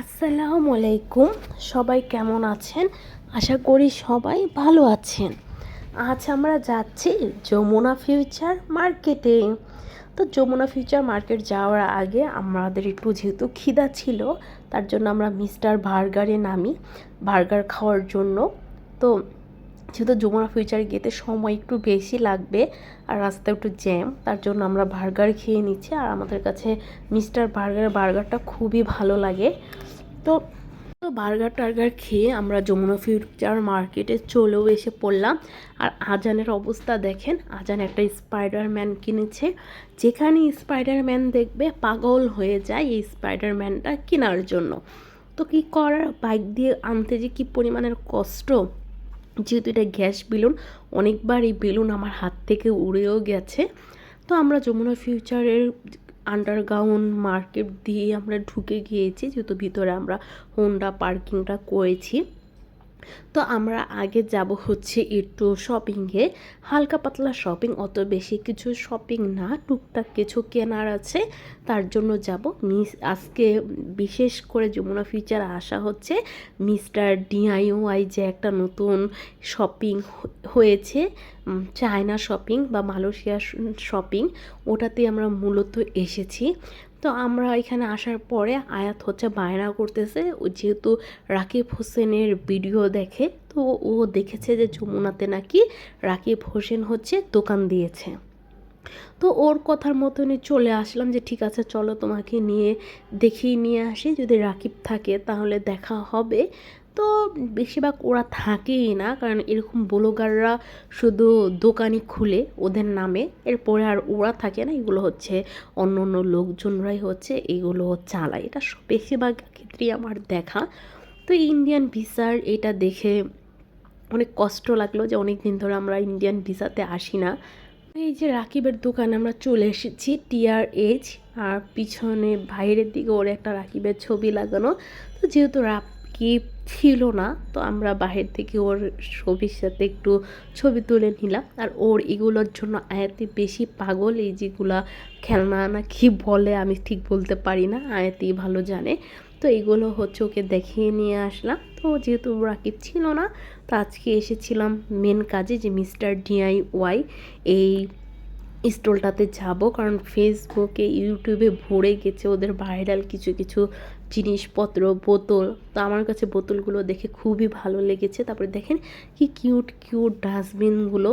আসসালামু আলাইকুম। সবাই কেমন আছেন? আশা করি সবাই ভালো আছেন। আজ আমরা যাচ্ছি যমুনা ফিউচার মার্কেটে। তো যমুনা ফিউচার মার্কেট যাওয়ার আগে আমাদের একটু যেহেতু খিদা ছিল, তার জন্য আমরা মিস্টার ভার্গারে নামি ভার্গার খাওয়ার জন্য। তো যেহেতু যমুনা ফিউচার গেতে সময় একটু বেশি লাগবে আর রাস্তায় একটু জ্যাম তার জন্য আমরা বার্গার খেয়ে নিচ্ছি। আর আমাদের কাছে মিস্টার বার্গার বার্গারটা খুবই ভালো লাগে। তো তো বার্গার টার্গার খেয়ে আমরা যমুনা ফিউচার মার্কেটে চলেও এসে পড়লাম। আর আজানের অবস্থা দেখেন, আজান একটা স্পাইডারম্যান কিনেছে। যেখানে স্পাইডারম্যান দেখবে পাগল হয়ে যায় এই স্পাইডারম্যানটা কেনার জন্য। তো কী করার? বাইক দিয়ে আনতে যে কী পরিমাণের কষ্ট? যেহেতু এটা গ্যাস বেলুন, অনেকবার এই বেলুন আমার হাত থেকে উড়েও গেছে। তো আমরা যমুনা ফিউচারের আন্ডারগ্রাউন্ড মার্কেট দিয়ে আমরা ঢুকে গিয়েছি, যেহেতু ভিতরে আমরা হোন্ডা পার্কিংটা করেছি। তো আমরা আগে যাব হচ্ছে একটু শপিংয়ে হালকা পাতলা শপিং অত বেশি কিছু শপিং না। টুকটাক কিছু কেনার আছে, তার জন্য যাব। মিস, আজকে বিশেষ করে যমুনা ফিউচার আসা হচ্ছে মিস্টার ডিআইওয়াই যে একটা নতুন শপিং হয়েছে চায়না শপিং বা মালয়েশিয়া শপিং ওটাতে আমরা মূলত এসেছি। তো আমরা এখানে আসার পরে আয়াত হচ্ছে বায়না করতেছে। ও যেহেতু রাকিব হোসেনের ভিডিও দেখে, তো ও দেখেছে যে যমুনাতে নাকি রাকিব হোসেন হচ্ছে দোকান দিয়েছে। তো ওর কথার মতনই চলে আসলাম যে, ঠিক আছে, চলো তোমাকে নিয়ে দেখিয়ে নিয়ে আসি। যদি রাকিব থাকে তাহলে দেখা হবে। তো বেশিরভাগ ওরা থাকেই না, কারণ এরকম ব্লগাররা শুধু দোকানই খুলে ওদের নামে। এরপরে আর ওরা থাকে না, এগুলো হচ্ছে অন্য অন্য লোকজনরাই হচ্ছে, এগুলো চালায়। এটা বেশিরভাগ ক্ষেত্রেই আমার দেখা। তো ইন্ডিয়ান ভিসার এটা দেখে অনেক কষ্ট লাগল যে অনেক দিন ধরে আমরা ইন্ডিয়ান ভিসাতে আসি না। এই যে রাকিবের দোকানে আমরা চলে এসেছি টিআর এইচ আর পিছনে বাইরের দিকে ওর একটা রাকিবের ছবি লাগানো। তো যেহেতু রাকিব ছিল না, তো আমরা বাহির থেকে ওর ছবির সাথে একটু ছবি তুলে নিলাম। আর ওর এগুলোর জন্য আয়াতি বেশি পাগল, এই যেগুলা খেলনা না কি বলে আমি ঠিক বলতে পারি না, আয়াতি ভালো জানে। তো এগুলো হচ্ছে ওকে দেখিয়ে নিয়ে আসলাম। তো যেহেতু রাকিব ছিল না, তো আজকে এসেছিলাম মেন কাজে যে মিস্টার ডিআই ওয়াই এই স্টলটাতে যাব। কারণ ফেসবুকে ইউটিউবে ভরে গেছে, ওদের ভাইরাল কিছু কিছু জিনিসপত্র, বোতল। তো আমার কাছে বোতলগুলো দেখে খুবই ভালো লেগেছে। তারপরে দেখেন কি কিউট কিউট ডাস্টবিনগুলো।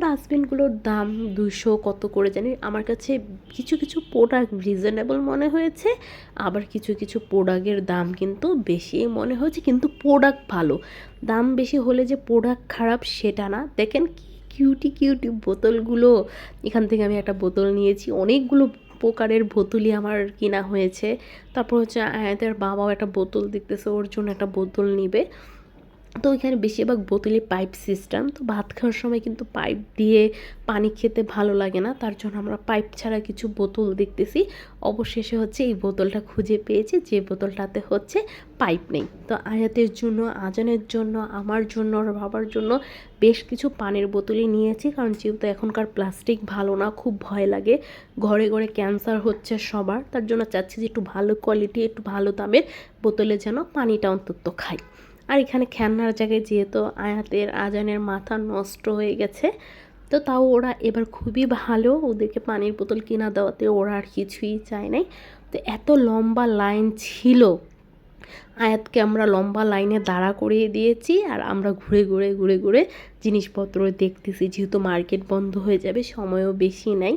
ডাস্টবিনগুলোর দাম দুশো কত করে জানি? আমার কাছে কিছু কিছু প্রোডাক্ট রিজনেবল মনে হয়েছে। আবার কিছু কিছু প্রোডাক্টের দাম কিন্তু বেশি মনে হয়েছে। কিন্তু প্রোডাক্ট ভালো। দাম বেশি হলে যে প্রোডাক্ট খারাপ সেটা না। দেখেন কি কিউটি কিউটি বোতলগুলো। এখান থেকে আমি একটা বোতল নিয়েছি। অনেকগুলো প্রকারের বোতলই আমার কিনা হয়েছে। তারপর হচ্ছে আয়াতের বাবাও একটা বোতল দেখতেছে, ওর জন্য একটা বোতল নিবে। তো এখানে বেশিরভাগ বোতলে পাইপ সিস্টেম, তো ভাত খাওয়ার সময় কিন্তু পাইপ দিয়ে পানি খেতে ভালো লাগে না, তার জন্য আমরা পাইপ ছাড়া কিছু বোতল দেখতেছি। অবশেষে হচ্ছে এই বোতলটা খুঁজে পেয়েছি, যে বোতলটাতে হচ্ছে পাইপ নেই। তো আয়াতের জন্য, আজানের জন্য, আমার জন্য, আর বাবার জন্য বেশ কিছু পানির বোতলই নিয়েছি, কারণ যেহেতু এখনকার প্লাস্টিক ভালো না, খুব ভয় লাগে। ঘরে ঘরে ক্যান্সার হচ্ছে সবার, তার জন্য চাচ্ছি যে একটু ভালো কোয়ালিটি একটু ভালো দামের বোতলে যেন পানিটা অন্তত খাই। আর এখানে খেলনার জায়গায় যেহেতু আয়াতের আজানের মাথা নষ্ট হয়ে গেছে, তো তাও ওরা এবার খুবই ভালো। ওদেরকে পানির বোতল কিনা দেওয়াতে ওরা আর কিছুই চায় নাই। তো এত লম্বা লাইন ছিল। আয়াতকে আমরা লম্বা লাইনে দাঁড়া করিয়ে দিয়েছি আর আমরা ঘুরে ঘুরে ঘুরে ঘুরে জিনিসপত্র দেখতেছি। যেহেতু মার্কেট বন্ধ হয়ে যাবে, সময়ও বেশি নাই।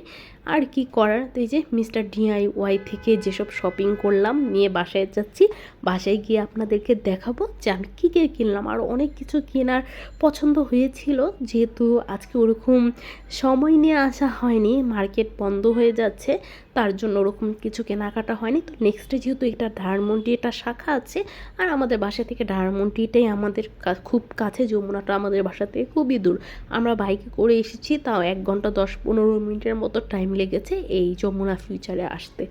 আর কি করার? তো এই যে মিস্টার ডিআই ওয়াই থেকে যেসব শপিং করলাম, নিয়ে বাসায় যাচ্ছি, বাসায় গিয়ে আপনাদেরকে দেখাবো যে আমি কী কী কিনলাম। আর অনেক কিছু কেনার পছন্দ হয়েছিল, যেহেতু আজকে ওরকম সময় নিয়ে আসা হয়নি, মার্কেট বন্ধ হয়ে যাচ্ছে, তার জন্য ওরকম কিছু কেনাকাটা হয়নি। তো নেক্সটে যেহেতু এটা ধারমন্ডি এটা শাখা আছে, আর আমাদের বাসা থেকে ধারমন্ডিটাই আমাদের খুব কাছে, যমুনাটা আমাদের বাসা থেকে খুবই দূর। আমরা বাইকে করে এসেছি, তাও এক ঘণ্টা দশ পনেরো মিনিটের মতো টাইম লেগেছে এই যমুনা ফিউচারে আসতে।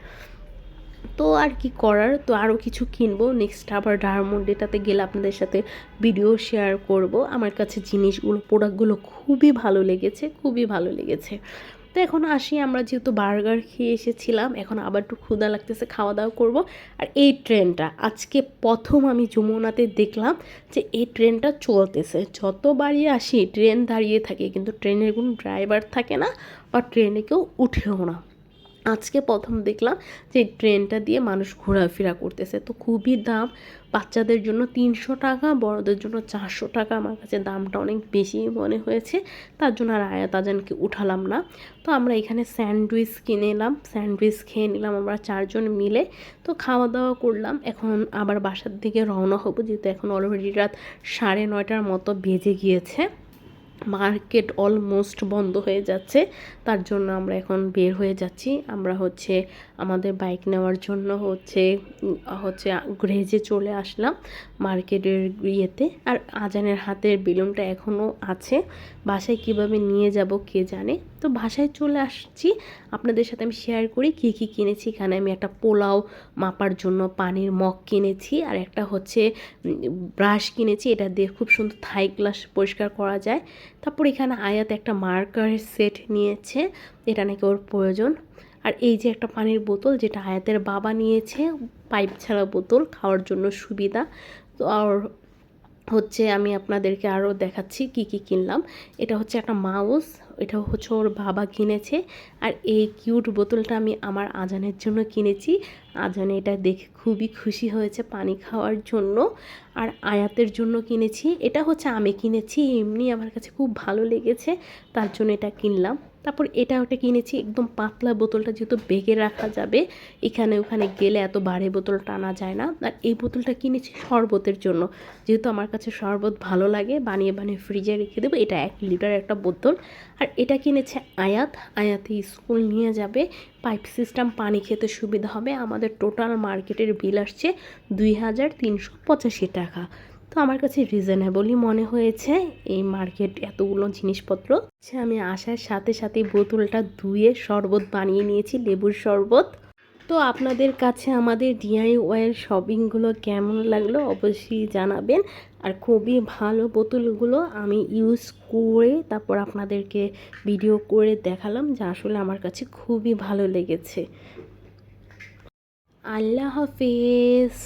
তো আর কি করার? তো আরও কিছু কিনবো। নেক্সট আবার ডায়মন্ডেটাতে গেলে আপনাদের সাথে ভিডিও শেয়ার করব। আমার কাছে জিনিসগুলো প্রোডাক্টগুলো খুবই ভালো লেগেছে, খুবই ভালো লেগেছে। তো এখন আসি আমরা যেহেতু বার্গার খেয়ে এসেছিলাম, এখন আবার একটু ক্ষুদা লাগতেছে খাওয়া দাওয়া করব। আর এই ট্রেনটা, আজকে প্রথম আমি যমুনাতে দেখলাম যে এই ট্রেনটা চলতেছে। যতবারই আসি, ট্রেন দাঁড়িয়ে থাকে, কিন্তু ট্রেনের কোনো ড্রাইভার থাকে না বা ট্রেনে কেউ উঠেও না। আজকে প্রথম দেখলাম যে ট্রেনটা দিয়ে মানুষ ঘোরাফেরা করতেছে। তো খুবই দাম। বাচ্চাদের জন্য তিনশো টাকা, বড়দের জন্য চারশো টাকা। আমার কাছে দামটা অনেক বেশি মনে হয়েছে। তার জন্য আর আয়াত আজানকে উঠালাম না। তো আমরা এখানে স্যান্ডউইচ কিনে এলাম। স্যান্ডউইচ খেয়ে নিলাম আমরা চারজন মিলে। তো খাওয়া দাওয়া করলাম। এখন আবার বাসার দিকে রওনা হব, যেহেতু এখন অলরেডি রাত সাড়ে নয়টার মতো বেজে গিয়েছে। মার্কেট অলমোস্ট বন্ধ হয়ে যাচ্ছে। তার জন্য আমরা এখন বের হয়ে যাচ্ছি। আমরা হচ্ছে আমাদের বাইক নেওয়ার জন্য হচ্ছে হচ্ছে গ্রেজে চলে আসলাম মার্কেটের ইয়েতে। আর আজানের হাতের বেলুনটা এখনও আছে। বাসায় কীভাবে নিয়ে যাব কে জানে? তো বাসায় চলে আসছি। আপনাদের সাথে আমি শেয়ার করি কী কী কিনেছি। এখানে আমি একটা পোলাও মাপার জন্য পানির মগ কিনেছি আর একটা হচ্ছে ব্রাশ কিনেছি। এটা দিয়ে খুব সুন্দর থাই গ্লাস পরিষ্কার করা যায়। তারপর এখানে আয়াত একটা মার্কারের সেট নিয়েছে। এটা নাকি ওর প্রয়োজন। আর এই যে একটা পানির বোতল যেটা আয়াতের বাবা নিয়েছে, পাইপ ছাড়া বোতল, খাওয়ার জন্য সুবিধা। তো আর হচ্ছে আমি আপনাদেরকে আরও দেখাচ্ছি কি কি কিনলাম। এটা হচ্ছে একটা মাউস, এটা হচ্ছে ওর বাবা কিনেছে। আর এই কিউট বোতলটা আমি আমার আজানের জন্য কিনেছি। আজান এটা দেখে খুবই খুশি হয়েছে পানি খাওয়ার জন্য। আর আয়াতের জন্য কিনেছি। এটা হচ্ছে আমি কিনেছি, এমনি আমার কাছে খুব ভালো লেগেছে, তার জন্য এটা কিনলাম। তারপর এটা ওটা কিনেছি একদম পাতলা বোতলটা যেহেতু বেগে রাখা যাবে, এখানে ওখানে গেলে এত বাড়ে বোতল টানা যায় না। আর এই বোতলটা কিনেছি শরবতের জন্য। যেহেতু আমার কাছে শরবত ভালো লাগে, বানিয়ে বানিয়ে ফ্রিজে রেখে দেবো। এটা এক লিটার একটা বোতল। আর এটা কিনেছে আয়াত। আয়াতে স্কুল নিয়ে যাবে। পাইপ সিস্টেম পানি খেতে সুবিধা হবে। আমাদের টোটাল মার্কেটের বিল আসছে দুই হাজার তিনশো পঁচাশি টাকা। তো আমার কাছে রিজনেবলই মনে হয়েছে এই মার্কেট এতগুলো জিনিসপত্র। সে আমি আসার সাথে সাথে বোতলটা ধুয়ে শরবত বানিয়ে নিয়েছি, লেবুর শরবত। তো আপনাদের কাছে আমাদের ডিআইওয়াইয়ের শপিংগুলো কেমন লাগল অবশ্যই জানাবেন। আর খুবই ভালো বোতলগুলো আমি ইউজ করে তারপর আপনাদেরকে ভিডিও করে দেখালাম, যা আসলে আমার কাছে খুবই ভালো লেগেছে। আল্লাহ হাফেজ।